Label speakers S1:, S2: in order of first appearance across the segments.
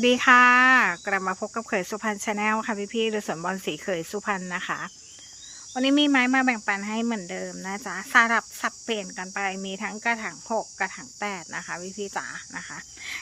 S1: วัสดีค่ะ กลับมาพบกับเขยสุพรรณชาแนลค่ะพี่พี่ฤสวนบอลสีเขยสุพรรณนะคะ วันนี้มีไม้มาแบ่งปันให้เหมือนเดิมนะจ๊ะสลับสับเปลี่ยนกันไปมีทั้งกระถางหกกระถางแปดนะคะพี่ๆจ๋านะคะ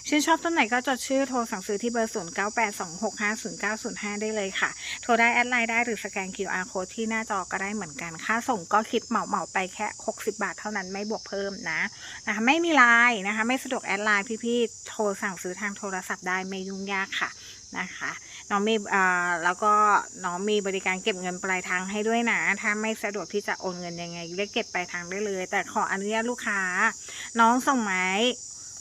S1: ชื่นชอบต้นไหนก็จดชื่อโทรสั่งซื้อที่เบอร์0 9 8 2 6 5 0 9 0 5ได้เลยค่ะ โทรได้แอดไลน์ได้หรือสแกน QR code ที่หน้าจอก็ได้เหมือนกัน ค่าส่งก็คิดเหมาเหมาไปแค่60บาทเท่านั้นไม่บวกเพิ่มนะนะคะไม่มีไลน์นะคะ ไม่สะดวกแอดไลน์พี่ๆโทรสั่งซื้อทางโทรศัพท์ได้ไม่ยุ่งยากค่ะนะคะ น้องมีอ่าแล้วก็น้องมีบริการเก็บเงินปลายทางให้ด้วยนะ ถ้าไม่สะดวกที่จะโอนเงินยังไงเรียกเก็บปลายทางได้เลย แต่ขออนุญาตลูกค้า น้องส่งไม้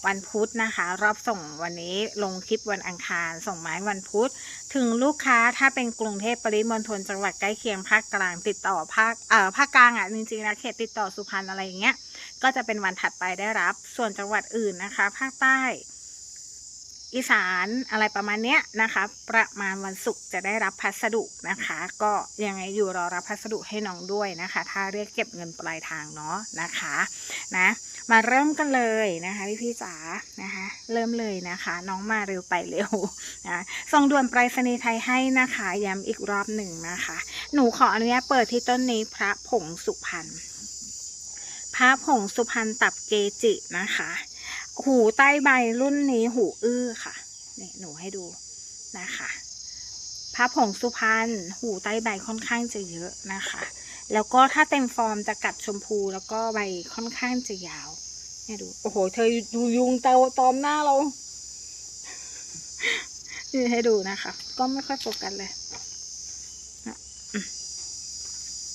S1: วันพุธนะคะ รอบส่งวันนี้ลงคลิปวันอังคาร ส่งไม้วันพุธ ถึงลูกค้าถ้าเป็นกรุงเทพปริมณฑลจังหวัดใกล้เคียงภาคกลางติดต่อภาคเอ่อภาคกลางอะจริงๆนะเขตติดต่อสุพรรณอะไรอย่างเงี้ยก็จะเป็นวันถัดไปได้รับ ส่วนจังหวัดอื่นนะคะ ภาคใต้ อีสานอะไรประมาณเนี้ยนะคะ ประมาณวันศุกร์จะได้รับพัสดุนะคะ ก็ยังไงอยู่รอรับพัสดุให้น้องด้วยนะคะ ถ้าเรียกเก็บเงินปลายทางเนาะนะคะนะมาเริ่มกันเลยนะคะพี่พี่จ๋านะคะ เริ่มเลยนะคะ น้องมาเร็วไปเร็วนะส่งด่วนไปรษณีย์ไทยให้นะคะย้ำอีกรอบหนึ่งนะคะ หนูขออนุญาตเปิดที่ต้นนี้พระผงสุพรรณพระผงสุพรรณตับเกจินะคะ หูใต้ใบรุ่นนี้หูอื้อค่ะนี่หนูให้ดูนะคะพระผงสุพรรณหูใต้ใบค่อนข้างจะเยอะนะคะ แล้วก็ถ้าเต็มฟอร์มจะกัดชมพูแล้วก็ใบค่อนข้างจะยาวเนี่ยดูโอ้โห เธอดูยุงเตาตอมหน้าเรานี่ให้ดูนะคะ ก็ไม่ค่อยโฟกัสเลย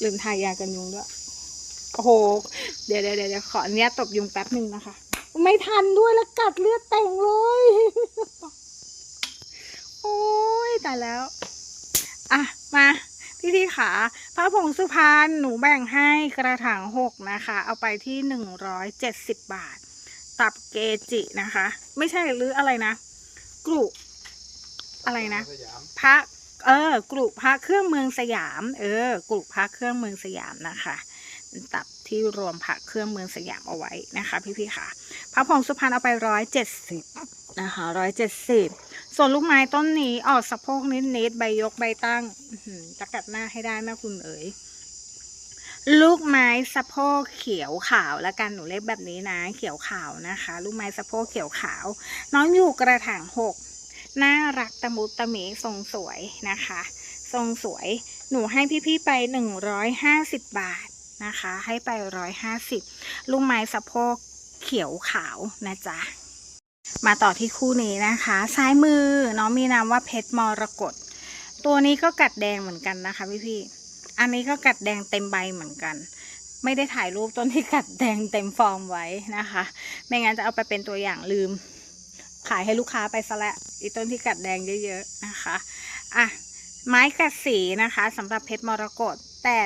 S1: ลืมทายากันยุงด้วย โอ้โห เดี๋ยวเดี๋ยวเดี๋ยวขออนุญาตตบยุงแป๊บหนึ่งนะคะ ไม่ทันด้วยแล้วกัดเลือดแต่งเลย โอ้ยตายแล้ว อะ มาพี่ที่ขาพระผงสุพรรณหนูแบ่งให้กระถางหกนะคะ เอาไปที่หนึ่งร้อยเจ็ดสิบบาท ตับเกจินะคะ ไม่ใช่หรืออะไรนะ กรุอะไรนะ
S2: สยาม
S1: พระเออกรุพระเครื่องเมืองสยาม เออกรุพระเครื่องเมืองสยามนะคะ ตับ ที่รวมพระเครื่องเมืองสยามเอาไว้นะคะ พี่ๆค่ะพระพงสุพรรณเอาไปร้อยเจ็ดสิบนะคะร้อยเจ็ดสิบส่วนลูกไม้ต้นนี้ออกสะโพกนิดๆใบยกใบตั้งจะกัดหน้าให้ได้แม่คุณเอ๋ยลูกไม้สะโพกเขียวขาวแล้วกันหนูเรียกแบบนี้นะ เขียวขาวนะคะ ลูกไม้สะโพกเขียวขาว น้องอยู่กระถางหกน่ารักตะมุตะมีทรงสวยนะคะ ทรงสวยหนูให้พี่ๆไปหนึ่งร้อยห้าสิบบาท นะคะ ให้ไปร้อยห้าสิบลูกไม้สะโพกเขียวขาวนะจ๊ะ มาต่อที่คู่นี้นะคะ ซ้ายมือน้องมีนามว่าเพชรมรกตตัวนี้ก็กัดแดงเหมือนกันนะคะพี่ๆอันนี้ก็กัดแดงเต็มใบเหมือนกัน ไม่ได้ถ่ายรูปต้นที่กัดแดงเต็มฟอร์มไว้นะคะ ไม่งั้นจะเอาไปเป็นตัวอย่างลืม ขายให้ลูกค้าไปซะและอีต้นที่กัดแดงเยอะๆนะคะอะไม้กัดสีนะคะสำหรับเพชรมรกตแต่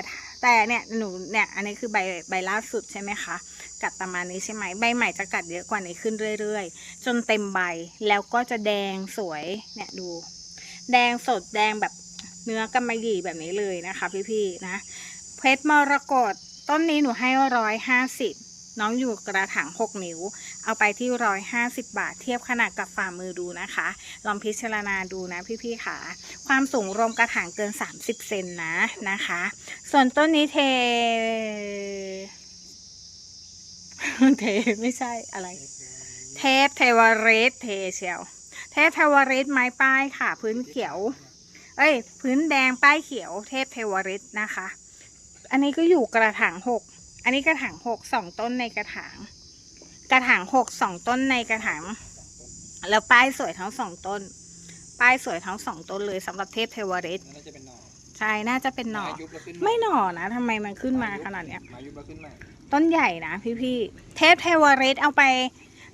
S1: แต่เนี่ยหนูเนี่ยอันนี้คือใบใบล่าสุดใช่ไหมคะ กัดประมาณนี้ใช่ไหมใบใหม่จะกัดเยอะกว่านี้ขึ้นเรื่อย ๆ จนเต็มใบแล้วก็จะแดงสวยเนี่ยดู แดงสดแดงแบบเนื้อกำมะหยี่แบบนี้เลยนะคะ พี่ๆนะเพชรมรกตต้นนี้หนูให้ร้อยห้าสิบ น้องอยู่กระถางหกนิ้ว เอาไปที่ร้อยห้าสิบบาท เทียบขนาดกับฝ่ามือดูนะคะ ลองพิจารณาดูนะพี่ๆค่ะ ความสูงรวมกระถางเกิน 30 เซนนะนะคะ ส่วนต้นนี้เท เทไม่ใช่อะไร เทพเทวเรศเทเชียว เทพเทวเรศไม้ป้ายค่ะ พื้นเขียว เอ้ย พื้นแดงป้ายเขียว เทพเทวเรศนะคะ อันนี้ก็อยู่กระถางหก อันนี้กระถางหกสองต้นในกระถาง กระถางหกสองต้นในกระถาง แล้วป้ายสวยทั้งสองต้น ป้ายสวยทั้งสองต้นเลยสำหรับเทพเทวเรศ
S2: น่าจะเป็นหน่อ
S1: ใช่น่าจะเป็นหน่อ
S2: ไม้ยุบแล้วขึ้น
S1: ไม่หน่อนะทำไมมันขึ้นมาขนาดเนี้ย
S2: ไม้ยุบแล้วขึ้นมา
S1: ต้นใหญ่นะพี่พี่ๆเทพเทวริตเอาไป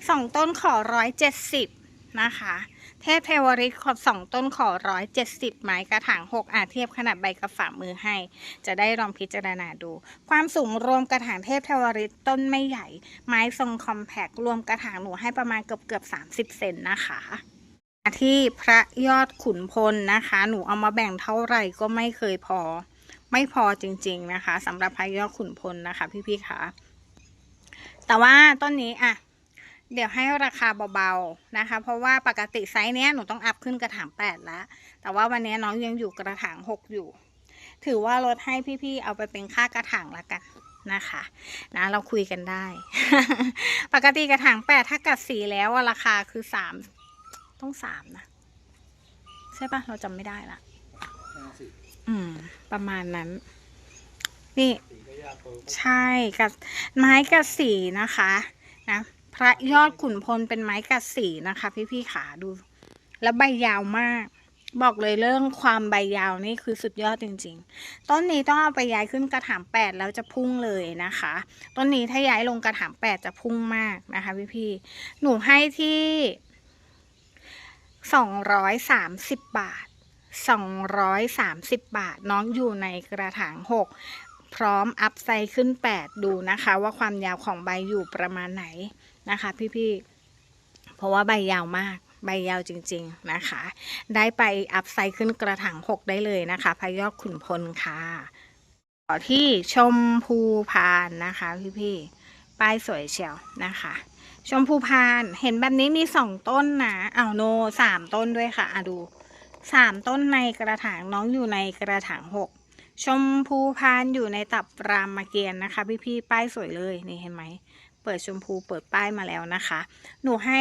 S1: สองต้นขอร้อยเจ็ดสิบนะคะ เทพเทวริตขอสองต้นขอร้อยเจ็ดสิบไม้กระถางหกอาเทียบขนาดใบกระฝ่ามือให้ จะได้ลองพิจารณาดู ความสูงรวมกระถางเทพเทวริตต้นไม่ใหญ่ ไม้ทรงคอมแพครวมกระถางหนูให้ประมาณเกือบเกือบสามสิบเซนนะคะที่พระยอดขุนพลนะคะ หนูเอามาแบ่งเท่าไหร่ก็ไม่เคยพอ ไม่พอจริง ๆนะคะสำหรับพระยอดขุนพลนะคะ พี่ๆค่ะแต่ว่าต้นนี้อะ เดี๋ยวให้ราคาเบาๆนะคะ เพราะว่าปกติไซส์เนี้ยหนูต้องอัพขึ้นกระถางแปดแล้วแต่ว่าวันนี้น้องยังอยู่กระถางหกอยู่ ถือว่าลดให้พี่ๆเอาไปเป็นค่ากระถางละกันนะคะนะเราคุยกันได้ ปกติกระถางแปดถ้ากัดสีแล้วอะราคาคือสามต้องสามนะใช่ปะเราจำไม่ได้ละ
S2: ห้าสิบ
S1: อืม ประมาณนั้น นี่
S2: สีก็ยากเปิด
S1: ใช่กับไม้กัดสีนะคะ นะ พระยอดขุนพลเป็นไม้กัดสีนะคะ พี่ๆขาดู แล้วใบยาวมาก บอกเลยเรื่องความใบยาวนี่คือสุดยอดจริง ๆ ต้นนี้ต้องเอาไปย้ายขึ้นกระถางแปดแล้วจะพุ่งเลยนะคะ ต้นนี้ถ้าย้ายลงกระถางแปดจะพุ่งมากนะคะ พี่ๆหนูให้ที่สองร้อยสามสิบบาทสองร้อยสามสิบบาท น้องอยู่ในกระถางหกพร้อมอัพไซด์ขึ้น 8 ดูนะคะ ว่าความยาวของใบอยู่ประมาณไหน นะคะ พี่ๆ เพราะว่าใบยาวมากใบยาวจริง ๆนะคะ ได้ไปอัพไซด์ขึ้นกระถาง6ได้เลยนะคะพายอดขุนพลค่ะต่อที่ชมพูพานนะคะ พี่ๆป้ายสวยเชียวนะคะชมพูพานเห็นแบบนี้มีสองต้นนะเอ้าโนสามต้นด้วยค่ะอะดูสามต้นในกระถางน้องอยู่ในกระถางหกชมพูพานอยู่ในตับรามเกียรตินะคะ พี่ๆป้ายสวยเลยนี่เห็นไหม เปิดชมพูเปิดป้ายมาแล้วนะคะ หนูให้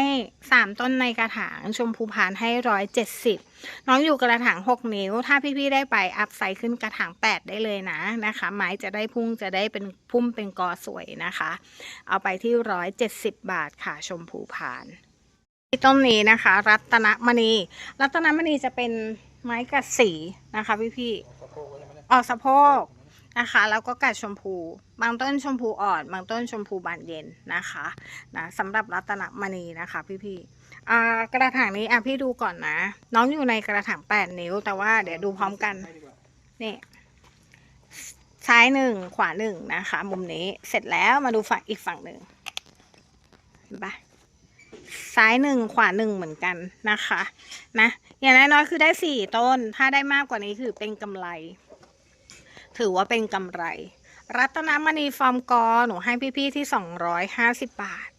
S1: สามต้นในกระถางชมพูพานให้ร้อยเจ็ดสิบน้องอยู่กระถางหกนิ้ว ถ้าพี่ๆได้ไปอัพไซด์ขึ้นกระถางแปดได้เลยนะนะคะ ไม้จะได้พุ่งจะได้เป็นพุ่มเป็นกอสวยนะคะ เอาไปที่ร้อยเจ็ดสิบบาทค่ะชมพูพานที่ต้นนี้นะคะ รัตนมณี รัตนมณีจะเป็นไม้กัดสีนะคะพี่ๆออกสะโพก นะคะ แล้วก็กัดชมพู บางต้นชมพูอ่อน บางต้นชมพูบานเย็นนะคะนะสำหรับรัตนมณีนะคะพี่ๆกระถางนี้อะพี่ดูก่อนนะ น้องอยู่ในกระถางแปดนิ้ว แต่ว่าเดี๋ยวดูพร้อมกันนี่ซ้ายหนึ่งขวาหนึ่งนะคะ มุมนี้เสร็จแล้วมาดูฝั่งอีกฝั่งหนึ่งเห็นปะซ้ายหนึ่งขวาหนึ่งเหมือนกันนะคะ นะ อย่างน้อยๆคือได้สี่ต้น ถ้าได้มากกว่านี้คือเป็นกำไร ถือว่าเป็นกำไร รัตนมณีฟอร์มกอหนูให้พี่ๆที่สองร้อยห้าสิบบาท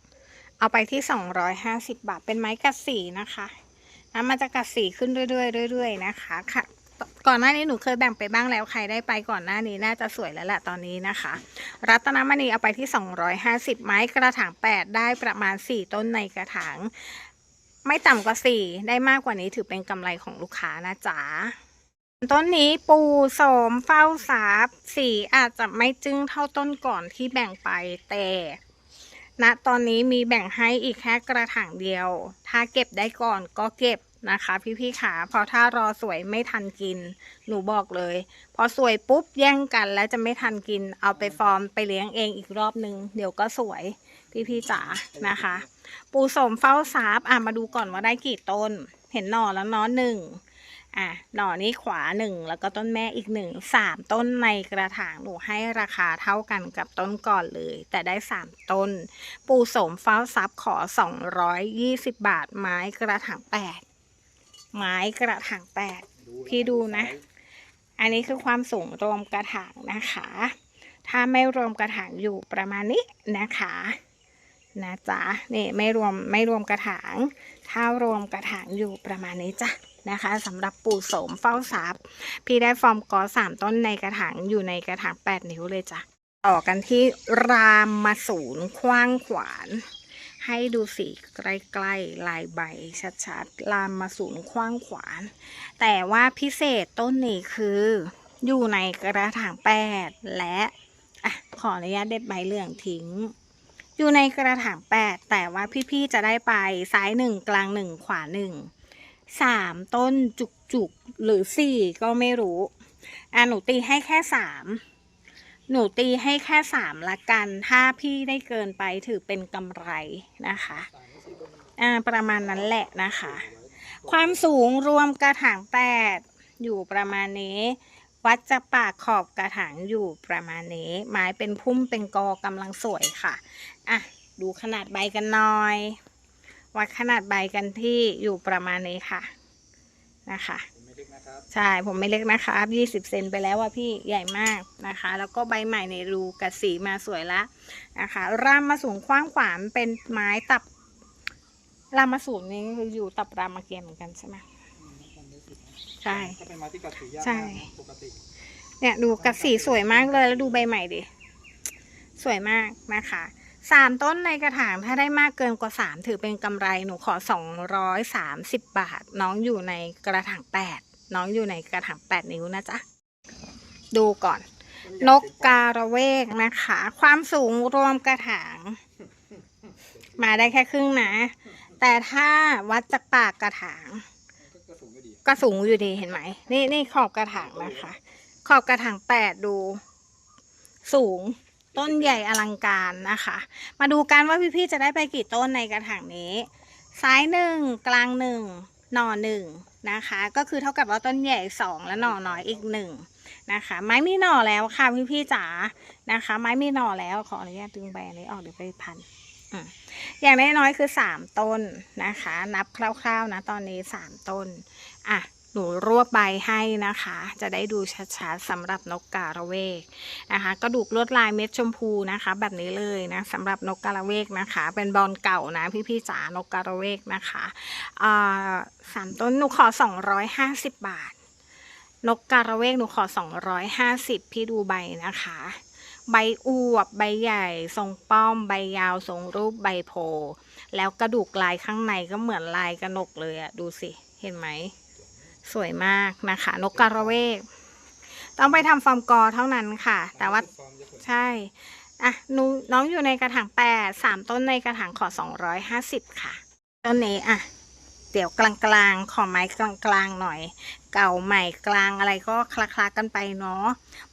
S1: เอาไปที่สองร้อยห้าสิบบาท เป็นไม้กัดสีนะคะนะมันจะกัดสีขึ้นเรื่อยๆเรื่อยๆนะคะค่ะก่อนหน้านี้หนูเคยแบ่งไปบ้างแล้วใครได้ไปก่อนหน้านี้น่าจะสวยแล้วแหละตอนนี้นะคะ รัตนมณีเอาไปที่ 250 ไม้กระถาง 8 ได้ประมาณ 4 ต้นในกระถาง ไม่ต่ำกว่า 4 ได้มากกว่านี้ถือเป็นกำไรของลูกค้านะจ๊ะ ต้นนี้ปูโสมเฝ้าสาบสีอาจจะไม่จึ้งเท่าต้นก่อนที่แบ่งไปแต่ณตอนนี้มีแบ่งให้อีกแค่กระถางเดียว ถ้าเก็บได้ก่อนก็เก็บนะคะ พี่ๆขาเพราะถ้ารอสวยไม่ทันกิน หนูบอกเลย พอสวยปุ๊บแย่งกันแล้วจะไม่ทันกิน เอาไปฟอร์มไปเลี้ยงเองอีกรอบนึง เดี๋ยวก็สวยพี่ๆจ๋านะคะ ปูโสมเฝ้าทรัพย์อะมาดูก่อนว่าได้กี่ต้น เห็นหน่อแล้วเนาะหนึ่ง อะหน่อนี้ขวาหนึ่งแล้วก็ต้นแม่อีกหนึ่งสามต้นในกระถางหนูให้ราคาเท่ากันกับต้นก่อนเลย แต่ได้สามต้น ปูสมเฝ้าทรัพขอสองร้อยยี่สิบบาท ไม้กระถางแปดไม้กระถางแปดพี่ดูนะ อันนี้คือความสูงรวมกระถางนะคะ ถ้าไม่รวมกระถางอยู่ประมาณนี้นะคะนะจ๊ะนี่ไม่รวมไม่รวมกระถาง ถ้ารวมกระถางอยู่ประมาณนี้จ้ะ นะคะสำหรับปู่โสมเฝ้าทรัพย์พี่ได้ฟอร์มกอสามต้นในกระถางอยู่ในกระถางแปดนิ้วเลยจ้ะต่อกันที่รามมาสูนคว้างขวาน ให้ดูสีใกล้ๆลายใบชัดๆรามมาสูนคว้างขวาน แต่ว่าพิเศษต้นนี้คืออยู่ในกระถางแปดและอะขออนุญาตเด็ดใบเหลืองทิ้ง อยู่ในกระถางแปดแต่ว่าพี่ๆจะได้ไปซ้ายหนึ่งกลางหนึ่งขวาหนึ่ง สามต้นจุกๆหรือสี่ก็ไม่รู้ อะหนูตีให้แค่สามหนูตีให้แค่สามละกัน ถ้าพี่ได้เกินไปถือเป็นกำไรนะคะ อ่าประมาณนั้นแหละนะคะ ความสูงรวมกระถางแปดอยู่ประมาณนี้ วัดจากปากขอบกระถางอยู่ประมาณนี้ ไม้เป็นพุ่มเป็นกอกำลังสวยค่ะ อะ ดูขนาดใบกันหน่อย วัดขนาดใบกันที่อยู่ประมาณนี้ค่ะนะคะ
S2: ไม่เล็กนะครับ
S1: ใช่ผมไม่เล็กนะครับยี่สิบเซนไปแล้วว่ะพี่ใหญ่มากนะคะ แล้วก็ใบใหม่ในรูกัดสีมาสวยละนะคะร่ามมาสูงกว้างขวางเป็นไม้ตับรามาสูตรนี้คืออยู่ตับรามเกียรติเหมือนกันใช่ไหม
S2: อืมทำได้สิบนะ
S1: ใช่
S2: ก็เป็นไม้ที่กัดสียาก
S1: ใช่
S2: มากนะปกติ
S1: เนี่ยดูกระสีสวยมากเลยแล้วดูใบใหม่ดิสวยมากนะคะ สามต้นในกระถางถ้าได้มากเกินกว่าสามถือเป็นกำไรหนูขอสองร้อยสามสิบบาท น้องอยู่ในกระถางแปดน้องอยู่ในกระถางแปดนิ้วนะจ๊ะ ดูก่อน นกการะเวกนะคะ ความสูงรวมกระถาง มาได้แค่ครึ่งนะ แต่ถ้าวัดจากปากกระถาง
S2: ก็สูงก็ดี
S1: ก็สูงอยู่ดีเห็นไหม นี่นี่ขอบกระถางนะคะ ขอบกระถางแปดดู สูง ต้นใหญ่อลังการนะคะ มาดูกันว่าพี่ๆจะได้ไปกี่ต้นในกระถางนี้ซ้ายหนึ่งกลางหนึ่งหน่อหนึ่งนะคะ ก็คือเท่ากับว่าต้นใหญ่สองและหน่อน้อยอีกหนึ่งนะคะ ไม้มีหน่อแล้วค่ะพี่ๆจ๋านะคะ ไม้มีหน่อแล้วขออนุญาตดึงใบนี้ออกเดี๋ยวไปพันอืมอย่างน้อยๆคือสามต้นนะคะ นับคร่าวๆนะตอนนี้สามต้นอะ หนูรวบใบให้นะคะ จะได้ดูชัดๆสำหรับนกกาละเวกนะคะกระดูกลวดลายเม็ดชมพูนะคะ แบบนี้เลยนะสำหรับนกกาละเวกนะคะ เป็นบอลเก่านะพี่ๆจ๋านกกาละเวกนะคะสามต้นหนูขอสองร้อยห้าสิบบาท นกกาละเวกหนูขอสองร้อยห้าสิบพี่ดูใบนะคะ ใบอวบใบใหญ่ ทรงป้อมใบยาวทรงรูปใบโพแล้วกระดูกลายข้างในก็เหมือนลายกระหนกเลยอะดูสิเห็นไหม สวยมากนะคะ นกกระเวก ต้องไปทำฟอร์มกอเท่านั้นค่ะ แต่ว่าใช่อะนน้องอยู่ในกระถางแปดสามต้นในกระถางขอสองร้อยห้าสิบค่ะต้นนี้อะเดี๋ยวกลางๆ ขอไม้กลางๆหน่อย เก่าใหม่กลางอะไรก็คลาๆกันไปเนาะ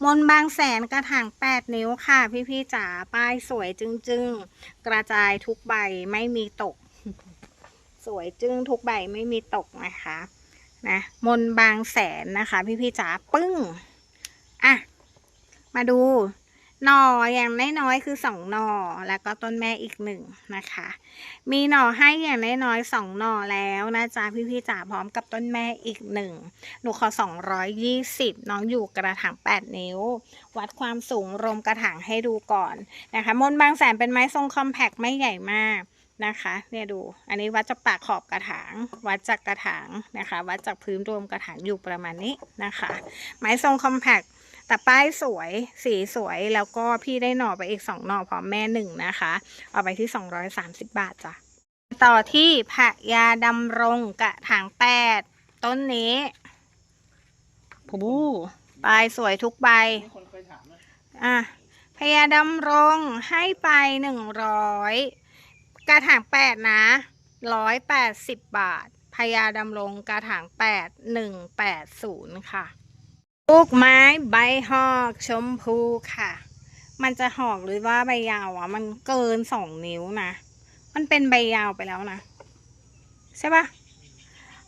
S1: มนบางแสนกระถางแปดนิ้วค่ะ พี่ๆจ๋า ป้ายสวยจึงๆ กระจายทุกใบไม่มีตก สวยจึ้งทุกใบไม่มีตกนะคะ นะมนบางแสนนะคะ พี่ๆจ๋าปึ้งอะมาดูหน่ออย่างน้อยๆคือสองหน่อแล้วก็ต้นแม่อีกหนึ่งนะคะ มีหน่อให้อย่างน้อยๆสองหน่อแล้วนะจ๊ะพี่ๆจ๋าพร้อมกับต้นแม่อีกหนึ่งหนูขอสองร้อยยี่สิบน้องอยู่กระถางแปดนิ้ว วัดความสูงรวมกระถางให้ดูก่อนนะคะมนบางแสนเป็นไม้ทรงคอมแพกไม่ใหญ่มาก นะคะ เนี่ยดู อันนี้วัดจากปากขอบกระถาง วัดจากกระถางนะคะ วัดจากพื้นรวมกระถางอยู่ประมาณนี้นะคะ ไม้ทรงคอมแพกแต่ป้ายสวย สีสวย แล้วก็พี่ได้หน่อไปอีกสองหน่อพร้อมแม่หนึ่งนะคะ เอาไปที่สองร้อยสามสิบบาทจ้ะ ต่อที่พระยาดำรงกระถางแปดต้นนี้ผู้ปลายสวยทุกใบ
S2: มีคนเคยถามนะ
S1: อะพญาดำรงให้ไปหนึ่งร้อย กระถางแปดนะร้อยแปดสิบบาทพญาดำรงกระถางแปดหนึ่งแปดศูนย์ค่ะ ลูกไม้ใบหอกชมพูค่ะ มันจะหอกหรือว่าใบยาวอะ มันเกินสองนิ้วนะ มันเป็นใบยาวไปแล้วนะ ใช่ปะ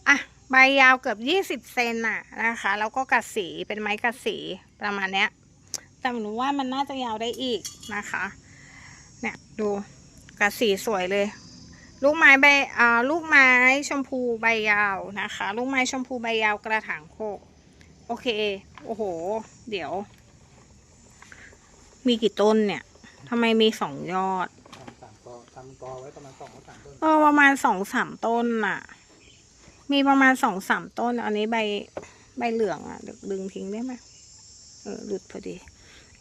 S1: อะใบยาวเกือบยี่สิบเซนน่ะนะคะ แล้วก็กัดสีเป็นไม้กัดสีประมาณเนี้ยแต่หนูว่ามันน่าจะยาวได้อีกนะคะ เนี่ยดู กระสีสวยเลย ลูกไม้ใบอ่าลูกไม้ชมพูใบยาวนะคะ ลูกไม้ชมพูใบยาวกระถางโคกโอเค โอ้โห เดี๋ยว มีกี่ต้นเนี่ยทำไมมีสองยอด
S2: ทำสามกอทำกอไว้ประมาณสองหรือสามต้น
S1: เออประมาณสองสามต้นน่ะ มีประมาณสองสามต้น อันนี้ใบใบเหลืองอะเดี๋ยวดึงทิ้งได้ไหมเออหลุดพอดี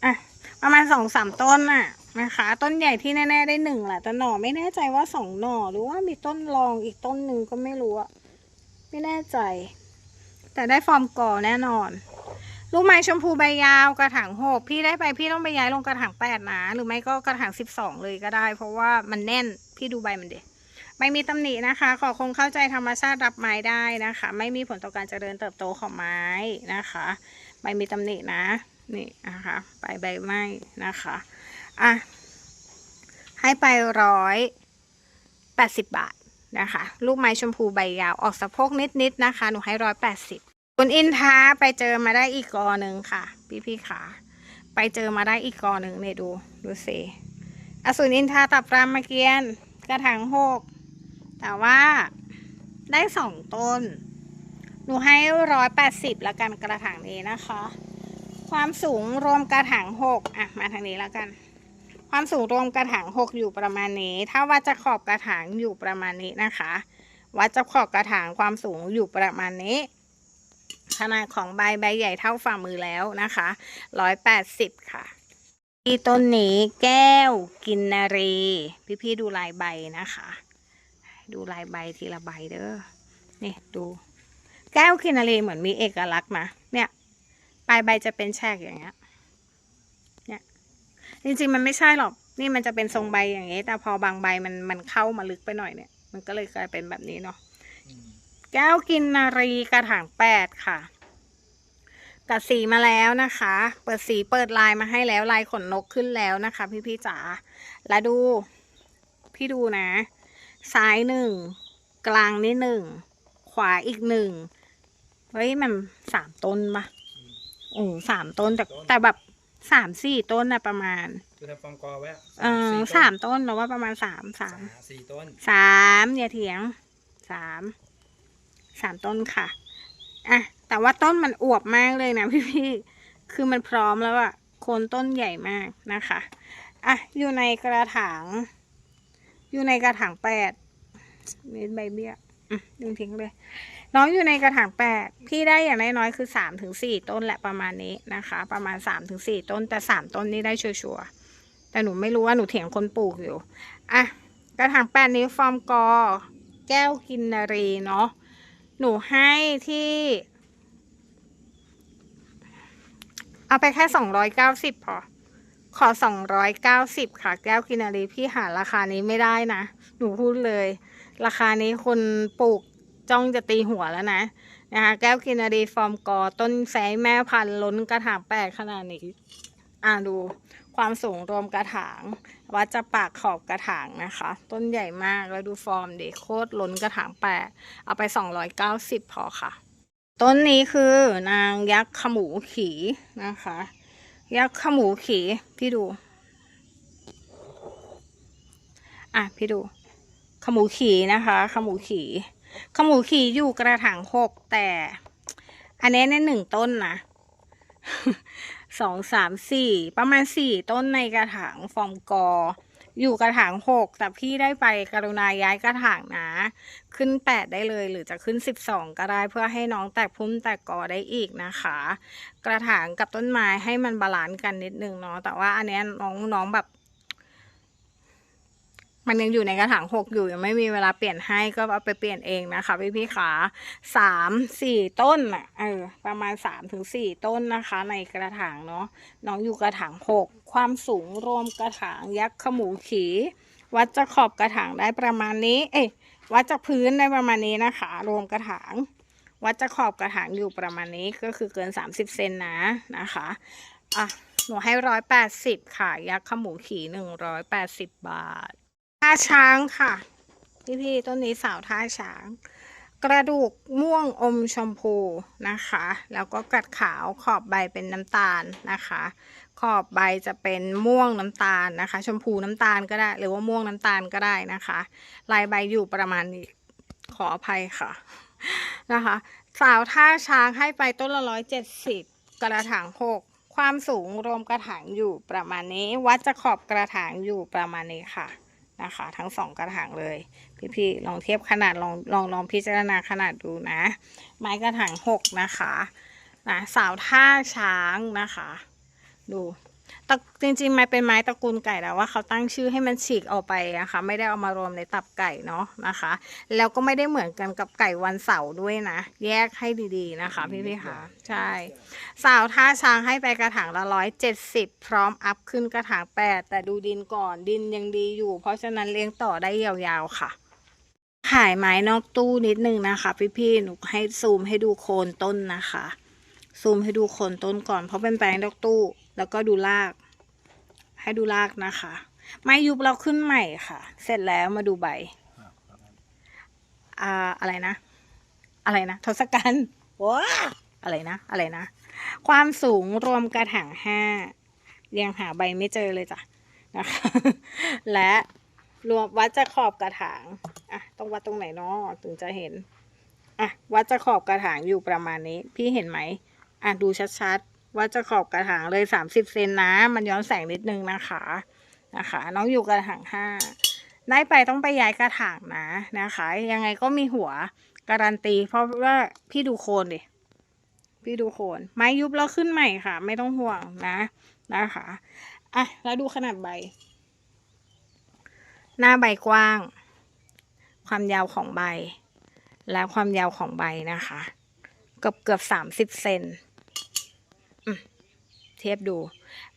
S1: อะ ประมาณสองสามต้นน่ะ นะคะ ต้นใหญ่ที่แน่ๆได้หนึ่งแหละแต่หน่อไม่แน่ใจว่าสองหน่อหรือว่ามีต้นรองอีกต้นหนึ่งก็ไม่รู้อะไม่แน่ใจ แต่ได้ฟอร์มก่อแน่นอน ลูกไม้ชมพูใบยาวกระถางหกพี่ได้ไปพี่ต้องไปย้ายลงกระถางแปดนะหรือไม่ก็กระถางสิบสองเลยก็ได้ เพราะว่ามันแน่นพี่ดูใบมันเด็ไม่มีตำหนินะคะ ขอคงเข้าใจธรรมชาติรับไม้ได้นะคะ ไม่มีผลต่อการเจริญเติบโตของไม้นะคะ ใบมีตำหนินะ นี่นะคะใบใบไม้นะคะ อะ ให้ไปร้อยแปดสิบบาทนะคะ ลูกไม้ชมพูใบยาวออกสะโพกนิดๆนะคะ หนูให้ร้อยแปดสิบคุณอินท้าไปเจอมาได้อีกกอหนึ่งค่ะ พี่พี่ๆขาไปเจอมาได้อีกกอหนึ่งเนี่ยดูดูสิอสูรอินทาตับรามเกียนกระถางหกแต่ว่าได้สองต้น หนูให้ร้อยแปดสิบแล้วกันกระถางนี้นะคะ ความสูงรวมกระถางหกอะ มาทางนี้แล้วกัน ความสูงรวมกระถางหกอยู่ประมาณนี้ ถ้าวัดจากขอบกระถางอยู่ประมาณนี้นะคะ วัดจากขอบกระถางความสูงอยู่ประมาณนี้ ขนาดของใบใบใหญ่เท่าฝ่ามือแล้วนะคะร้อยแปดสิบค่ะที่ต้นนี้แก้วกินนารี พี่ๆดูลายใบนะคะ ดูลายใบทีละใบเด้อนี่ดูแก้วกินนารีเหมือนมีเอกลักษณ์นะเนี่ยปลายใบจะเป็นแฉกอย่างเงี้ย จริงๆมันไม่ใช่หรอก นี่มันจะเป็นทรงใบอย่างเงี้ยแต่พอบางใบมันมันเข้ามาลึกไปหน่อยเนี่ย มันก็เลยกลายเป็นแบบนี้เนาะ แก้วกินนารีกระถางแปดค่ะกัดสีมาแล้วนะคะ เปิดสีเปิดลายมาให้แล้วลายขนนกขึ้นแล้วนะคะ พี่พี่ๆจ๋า แล้วดู พี่ดูนะ ซ้ายหนึ่ง กลางนี่หนึ่ง ขวาอีกหนึ่ง เฮ้ยมันสามต้นปะโอ้สามต้นแต่แต่แบบ สามสี่ต้นนะประมาณ
S2: คือทำฟองกอไว้อะ
S1: เออ
S2: ต้น
S1: สามต้นเราว่าประมาณสามสาม
S2: สี่ต้น
S1: สามอย่าเถียงสามสามต้นค่ะอะแต่ว่าต้นมันอวบมากเลยนะพี่พี่ๆคือมันพร้อมแล้วอะโคนต้นใหญ่มากนะคะอะอยู่ในกระถาง อยู่ในกระถางแปดนี่ใบเบี้ยอืมดึงทิ้งเลย น้องอยู่ในกระถางแปดพี่ได้อย่างน้อยๆคือสามถึงสี่ต้นแหละประมาณนี้นะคะ ประมาณสามถึงสี่ต้นแต่สามต้นนี้ได้ชัวร์แต่หนูไม่รู้ว่าหนูเถียงคนปลูกอยู่อะกระถางแปดนี้ฟอร์มกอ แก้วกินนารีเนาะหนูให้ที่ เอาไปแค่สองร้อยเก้าสิบพอขอสองร้อยเก้าสิบค่ะ แก้วกินนารีพี่หาราคานี้ไม่ได้นะ หนูพูดเลย ราคานี้คนปลูก จ้องจะตีหัวแล้วนะนะคะแก้วกินารีฟอร์มกอต้นแสงแม่พันธุ์ล้นกระถางแปดขนาดนี้อ่าดูความสูงรวมกระถางวัดจากปากขอบกระถางนะคะ ต้นใหญ่มากแล้วดูฟอร์มเด็โคตรล้นกระถางแปดเอาไป 290 พอค่ะ ต้นนี้คือนางยักษ์ขมูขีนะคะ ยักษ์ขมูขีพี่ดู อะพี่ดู ขมูขีนะคะ ขมูขี ขมูขี่อยู่กระถางหกแต่ อันนี้เนี่ยหนึ่งต้นนะสองสามสี่ประมาณสี่ต้นในกระถางฟอร์มกอ อยู่กระถางหกแต่พี่ได้ไปกรุณาย้ายกระถางนะ ขึ้นแปดได้เลยหรือจะขึ้นสิบสองก็ได้เพื่อให้น้องแตกพุ่มแตกกอได้อีกนะคะ กระถางกับต้นไม้ให้มันบาลานซ์กันนิดนึงเนาะแต่ว่าอันนี้น้องน้องแบบ มันยังอยู่ในกระถางหกอยู่ยังไม่มีเวลาเปลี่ยนให้ก็เอาไปเปลี่ยนเองนะคะพี่พี่ๆขาสามสี่ต้นอะเออประมาณสามถึงสี่ต้นนะคะ ในกระถางเนาะน้องอยู่กระถางหกความสูงรวมกระถางยักษ์ขมูขี วัดจากขอบกระถางได้ประมาณนี้ เอ้วัดจากพื้นได้ประมาณนี้นะคะ รวมกระถางวัดจากขอบกระถางอยู่ประมาณนี้ก็คือเกิน 30 เซนนะนะคะอะหนูให้ร้อยแปดสิบค่ะ ยักษ์ขมูขีหนึ่งร้อยแปดสิบบาท ท่าช้างค่ะ พี่พี่ๆต้นนี้สาวท่าช้าง กระดูกม่วงอมชมพูนะคะ แล้วก็กัดขาวขอบใบเป็นน้ำตาลนะคะ ขอบใบจะเป็นม่วงน้ำตาลนะคะ ชมพูน้ำตาลก็ได้ หรือว่าม่วงน้ำตาลก็ได้นะคะ ลายใบอยู่ประมาณนี้ขออภัยค่ะนะคะ สาวท่าช้างให้ไปต้นละร้อยเจ็ดสิบกระถางหกความสูงรวมกระถางอยู่ประมาณนี้ วัดจะขอบกระถางอยู่ประมาณนี้ค่ะ นะคะ ทั้งสองกระถางเลย พี่ๆลองเทียบขนาดลองลองลองพิจารณาขนาดดูนะ ไม้กระถางหกนะคะนะสาวท่าช้างนะคะ ดู ตะจริงๆไม้เป็นไม้ตระกูลไก่แต่ว่าเขาตั้งชื่อให้มันฉีกออกไปนะคะไม่ได้เอามารวมในตับไก่เนาะนะคะ แล้วก็ไม่ได้เหมือนกันกับไก่วันเสาร์ด้วยนะ แยกให้ดีๆนะคะ พี่ๆค่ะใช่สาวท่าช้างให้ไปกระถางละร้อยเจ็ดสิบพร้อมอัพขึ้นกระถางแปดแต่ดูดินก่อนดินยังดีอยู่ เพราะฉะนั้นเลี้ยงต่อได้ยาวๆค่ะขายไม้นอกตู้นิดนึงนะคะ พี่ๆหนูให้ซูมให้ดูโคนต้นนะคะ ซูมให้ดูคนต้นก่อนเพราะเป็นแปลงนอกตู้ แล้วก็ดูราก ให้ดูรากนะคะ ไม้ยุบเราขึ้นใหม่ค่ะ เสร็จแล้วมาดูใบอ่าอะไรนะ อะไรนะทศกัณฐ์ว้าอะไรนะ อะไรนะ ความสูงรวมกระถางห้ายังหาใบไม่เจอเลยจ้ะนะคะ และรวมวัดจะขอบกระถางอะต้องวัดตรงไหนเนาะถึงจะเห็นอะวัดจะขอบกระถางอยู่ประมาณนี้ พี่เห็นไหม อะดูชัดๆวัดจะขอบกระถางเลยสามสิบเซนนะ มันย้อนแสงนิดนึงนะคะนะคะ น้องอยู่กระถางห้าได้ไปต้องไปย้ายกระถางนะนะคะ ยังไงก็มีหัวการันตี เพราะว่าพี่ดูโคนดิพี่ดูโคนไม้ยุบแล้วขึ้นใหม่ค่ะ ไม่ต้องห่วงนะนะคะอะแล้วดูขนาดใบ หน้าใบกว้าง ความยาวของใบ และความยาวของใบนะคะ เกือบเกือบสามสิบเซน เทียบดู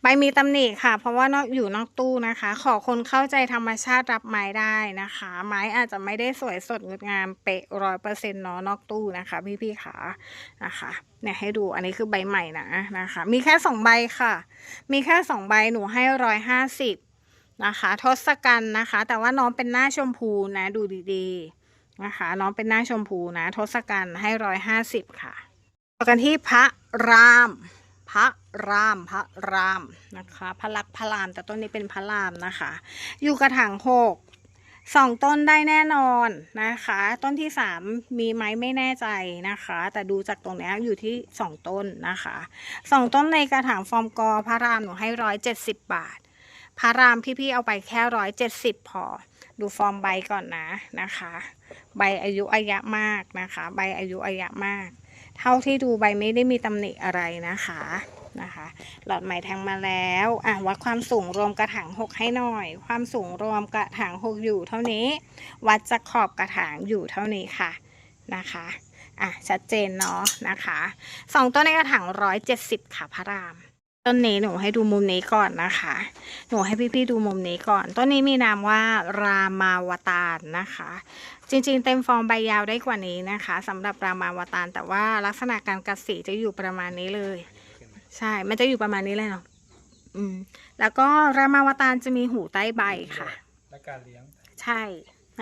S1: ใบมีตำหนิค่ะ เพราะว่านอกอยู่นอกตู้นะคะ ขอคนเข้าใจธรรมชาติรับไม้ได้นะคะ ไม้อาจจะไม่ได้สวยสดงดงามเป๊ะร้อยเปอร์เซ็นต์เนาะนอกตู้นะคะพี่พี่ๆขานะคะเนี่ยให้ดูอันนี้คือใบใหม่นะนะคะ มีแค่สองใบค่ะ มีแค่สองใบหนูให้ร้อยห้าสิบนะคะทศกัณฐ์นะคะ แต่ว่าน้องเป็นหน้าชมพูนะดูดีๆนะคะ น้องเป็นหน้าชมพูนะทศกัณฐ์ให้ร้อยห้าสิบค่ะต่อกันที่พระราม พระรามพระรามนะคะ พระลักษมณ์พระราม แต่ต้นนี้เป็นพระรามนะคะ อยู่กระถางหกสองต้นได้แน่นอนนะคะ ต้นที่สามมีไหมไม่แน่ใจนะคะ แต่ดูจากตรงนี้อยู่ที่สองต้นนะคะสองต้นในกระถางฟอร์มกอพระรามหนูให้ร้อยเจ็ดสิบบาท พระรามพี่ๆเอาไปแค่ร้อยเจ็ดสิบพอ ดูฟอร์มใบก่อนนะนะคะ ใบอายุอายะมากนะคะ ใบอายุอายะมาก เท่าที่ดูใบไม่ได้มีตำหนิอะไรนะคะนะคะ หลอดไหมแทงมาแล้วอะวัดความสูงรวมกระถางหกให้หน่อย ความสูงรวมกระถางหกอยู่เท่านี้ วัดจากขอบกระถางอยู่เท่านี้ค่ะนะคะอะชัดเจนเนาะนะคะสองต้นในกระถางร้อยเจ็ดสิบค่ะพระรามต้นนี้หนูให้ดูมุมนี้ก่อนนะคะ หนูให้พี่ๆดูมุมนี้ก่อน ต้นนี้มีนามว่ารามาวตารนะคะ จริงๆ เต็มฟอร์มใบยาวได้กว่านี้นะคะสำหรับรามาวตารแต่ว่าลักษณะการกัดสีจะอยู่ประมาณนี้เลย ใช่ มันจะอยู่ประมาณนี้เลยเนาะอืม แล้วก็รามาวตารจะมีหูใต้ใบค่ะ
S2: และการเลี้ยง
S1: ใช่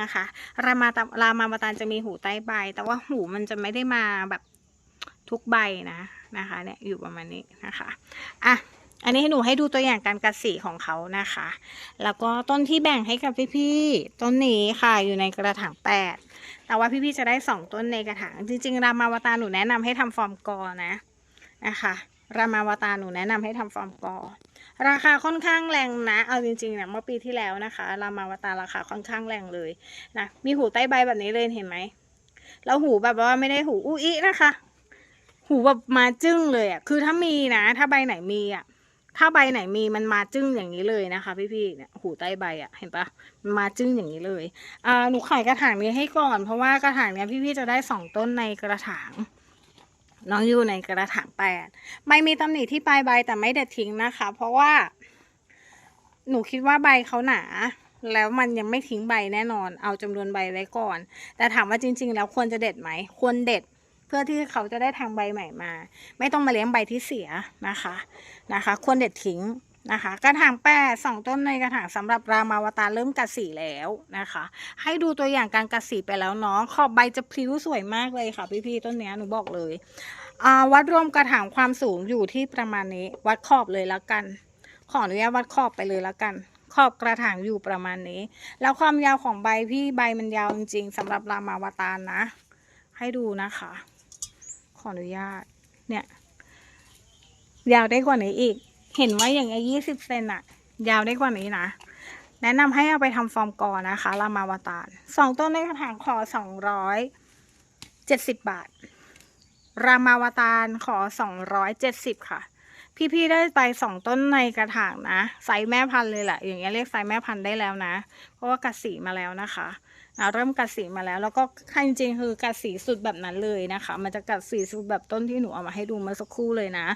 S1: นะคะรามาตะรามาวตารจะมีหูใต้ใบ แต่ว่าหูมันจะไม่ได้มาแบบทุกใบนะนะคะ เนี่ยอยู่ประมาณนี้นะคะอะ อันนี้ให้หนูให้ดูตัวอย่างการกัดสีของเขานะคะ แล้วก็ต้นที่แบ่งให้กับพี่ๆ ต้นนี้ค่ะอยู่ในกระถางแปดแต่ว่าพี่ๆ จะได้สองต้นในกระถาง จริงๆ รามาวตาหนูแนะนำให้ทำฟอร์มกอนะนะคะ รามาวตาหนูแนะนำให้ทำฟอร์มกอ ราคาค่อนข้างแรงนะ เอาจริงๆเนี่ยเมื่อปีที่แล้วนะคะ รามาวตารราคาค่อนข้างแรงเลยนะ มีหูใต้ใบแบบนี้เลยเห็นไหม แล้วหูแบบว่าไม่ได้หูอุ้ยนะคะ หูแบบมาจึ้งเลยอะ คือถ้ามีนะ ถ้าใบไหนมีอะ ถ้าใบไหนมีมันมาจึ้งอย่างนี้เลยนะคะ พี่ๆเนี่ยหูใต้ใบอะเห็นปะมันมาจึ้งอย่างนี้เลยอ่าหนูขายกระถางนี้ให้ก่อน เพราะว่ากระถางเนี้ยพี่ๆจะได้สองต้นในกระถางน้องอยู่ในกระถางแปดใบมีตำหนิที่ปลายใบแต่ไม่เด็ดทิ้งนะคะ เพราะว่า หนูคิดว่าใบเขาหนา แล้วมันยังไม่ทิ้งใบแน่นอน เอาจำนวนใบไว้ก่อน แต่ถามว่าจริง ๆ แล้วควรจะเด็ดไหม ควรเด็ด เพื่อที่เขาจะได้ทางใบใหม่มา ไม่ต้องมาเลี้ยงใบที่เสียนะคะนะคะควรเด็ดทิ้งนะคะกระถางแปดสองต้นในกระถางสำหรับรามาวตาเริ่มกัดสีแล้วนะคะ ให้ดูตัวอย่างการกัดสีไปแล้วเนาะขอบใบจะพลิ้วสวยมากเลยค่ะ พี่ๆต้นเนี้ยหนูบอกเลยวัดรวมกระถางความสูงอยู่ที่ประมาณนี้ วัดขอบเลยแล้วกัน ขออนุญาตวัดขอบไปเลยแล้วกัน ขอบกระถางอยู่ประมาณนี้ แล้วความยาวของใบพี่ใบมันยาวจริงๆสำหรับรามาวตานะ ให้ดูนะคะ ขออนุญาต เนี่ย ยาวได้กว่านี้อีก เห็นว่าอย่างเงี้ยยี่สิบเซนอะยาวได้กว่านี้นะ แนะนำให้เอาไปทำฟอร์มกอนะคะรามาวตารสองต้นในกระถางขอสองร้อยเจ็ดสิบบาท รามาวตารขอสองร้อยเจ็ดสิบค่ะ พี่ๆได้ไปสองต้นในกระถางนะไซส์แม่พันธุ์เลยแหละอย่างเงี้ยเรียกไซส์แม่พันธุ์ได้แล้วนะ เพราะว่ากัดสีมาแล้วนะคะ เริ่มกัดสีมาแล้ว แล้วก็จริงๆคือกัดสีสุดแบบนั้นเลยนะคะ มันจะกัดสีสุดแบบต้นที่หนูเอามาให้ดูเมื่อสักครู่เลยนะ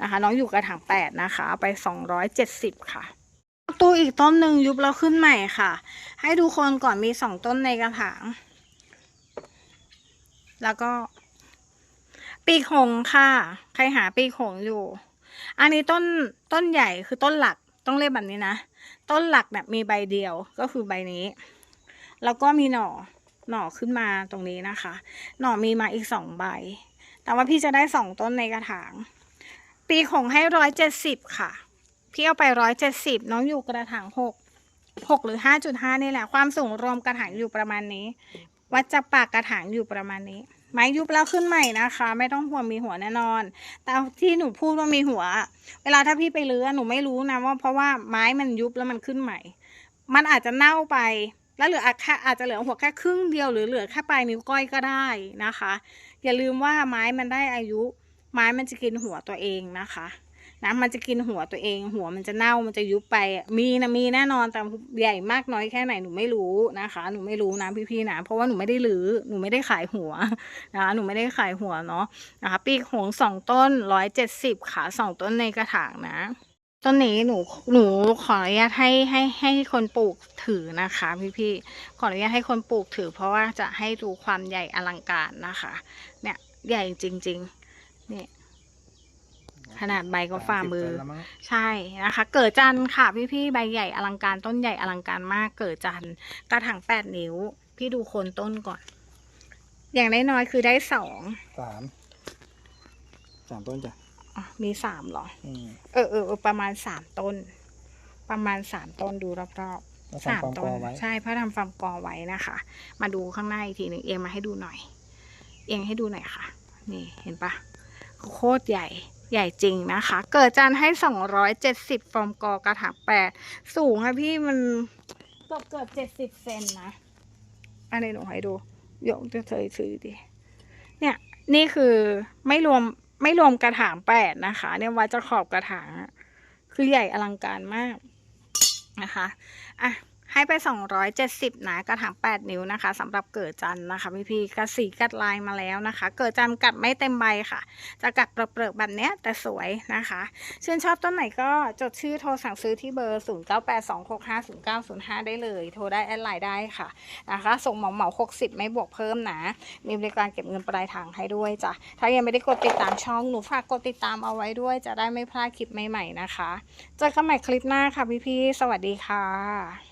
S1: นะคะ น้องอยู่กระถางแปดนะคะ ไปสองร้อยเจ็ดสิบค่ะตู้อีกต้นหนึ่งยุบแล้วขึ้นใหม่ค่ะ ให้ดูคนก่อนมีสองต้นในกระถาง แล้วก็ ปีกหงค่ะ ใครหาปีกหงอยู่ อันนี้ต้นต้นใหญ่คือต้นหลักต้องเรียกแบบนี้นะ ต้นหลักเนี่ยมีใบเดียวก็คือใบนี้ แล้วก็มีหน่อหน่อขึ้นมาตรงนี้นะคะ หน่อมีมาอีกสองใบ แต่ว่าพี่จะได้สองต้นในกระถาง ปีกหงให้ร้อยเจ็ดสิบค่ะ พี่เอาไปร้อยเจ็ดสิบน้องอยู่กระถางหกหกหรือห้าจุดห้านี่แหละ ความสูงรวมกระถางอยู่ประมาณนี้ วัดจากปากกระถางอยู่ประมาณนี้ ไม้ยุบแล้วขึ้นใหม่นะคะ ไม่ต้องห่วงมีหัวแน่นอน แต่ที่หนูพูดว่ามีหัว เวลาถ้าพี่ไปเลื้อหนูไม่รู้นะว่าเพราะว่าไม้มันยุบแล้วมันขึ้นใหม่ มันอาจจะเน่าไป แล้วเหลือแค่อาจจะเหลือหัวแค่ครึ่งเดียวหรือเหลือแค่ปลายนิ้วก้อยก็ได้นะคะ อย่าลืมว่าไม้มันได้อายุ ไม้มันจะกินหัวตัวเองนะคะนะมันจะกินหัวตัวเอง หัวมันจะเน่ามันจะยุบไปมีนะมีแน่นอนแต่ใหญ่มากน้อยแค่ไหนหนูไม่รู้นะคะ หนูไม่รู้นะพี่ๆนะเพราะว่าหนูไม่ได้หรือหนูไม่ได้ขายหัวนะคะหนูไม่ได้ขายหัวเนาะนะคะปีกหงส์สองต้นร้อยเจ็ดสิบขาสองต้นในกระถางนะ ต้นนี้หนูหนูขออนุญาตให้ให้ให้คนปลูกถือนะคะพี่พี่ๆขออนุญาตให้คนปลูกถือ เพราะว่าจะให้ดูความใหญ่อลังการนะคะ เนี่ยใหญ่จริงๆเนี่ยขนาดใบก็ฝ่ามือ
S2: สสิบเซนแล้วมั้ง
S1: ใช่นะคะ เกิดจันทร์ค่ะพี่พี่ๆใบใหญ่อลังการต้นใหญ่อลังการมาก เกิดจันทร์กระถางแปดนิ้ว พี่ดูโคนต้นก่อน อย่างน้อยๆคือได้สอง
S2: สามสามต้นจ้ะ
S1: อ๋อมีสามเหรอ
S2: อืม
S1: เออเออเออประมาณสามต้น ประมาณสามต้นดูรอบ
S2: แล้ว
S1: ๆ
S2: ทำ
S1: สาม
S2: ความ
S1: ต้
S2: ก
S1: น
S2: อไว้
S1: ใช่เพราะทำฟาร์มกอไว้นะคะ มาดูข้างหน้าอีกทีหนึ่งเอียงมาให้ดูหน่อย เอียงให้ดูหน่อยค่ะ นี่เห็นปะโคตรใหญ่ใหญ่จริงนะคะ เกิดจานให้สองร้อยเจ็ดสิบฟอร์มกอกระถางแปดสูงอะพี่มันเกือบเกือบเจ็ดสิบเซนนะอันนี้หนูให้ดูยกจะเคยซื้อดิเนี่ย นี่คือไม่รวม ไม่รวมกระถางแปดนะคะ เนี่ยวัดจะขอบกระถาง คือใหญ่อลังการมากนะคะ อะ ให้ไปสองร้อยเจ็ดสิบนะกระถางแปดนิ้วนะคะสำหรับเกิดจันนะคะพี่พี่ๆกระสีกัดลายมาแล้วนะคะ เกิดจันกัดไม่เต็มใบค่ะ จะกัดเปลือกๆแบบเนี้ยแต่สวยนะคะชื่นชอบต้นไหนก็จดชื่อโทรสั่งซื้อที่เบอร์ 0 9 8 2 6 5 0 9 0 5 ได้เลย โทรได้แอดไลน์ได้ค่ะนะคะส่งเหมาเหมา60 ไม่บวกเพิ่มนะ มีบริการเก็บเงินปลายทางให้ด้วยจ้ะถ้ายังไม่ได้กดติดตามช่องหนูฝากกดติดตามเอาไว้ด้วย จะได้ไม่พลาดคลิปใหม่ๆนะคะเจอกันใหม่คลิปหน้าค่ะพี่ๆสวัสดีค่ะ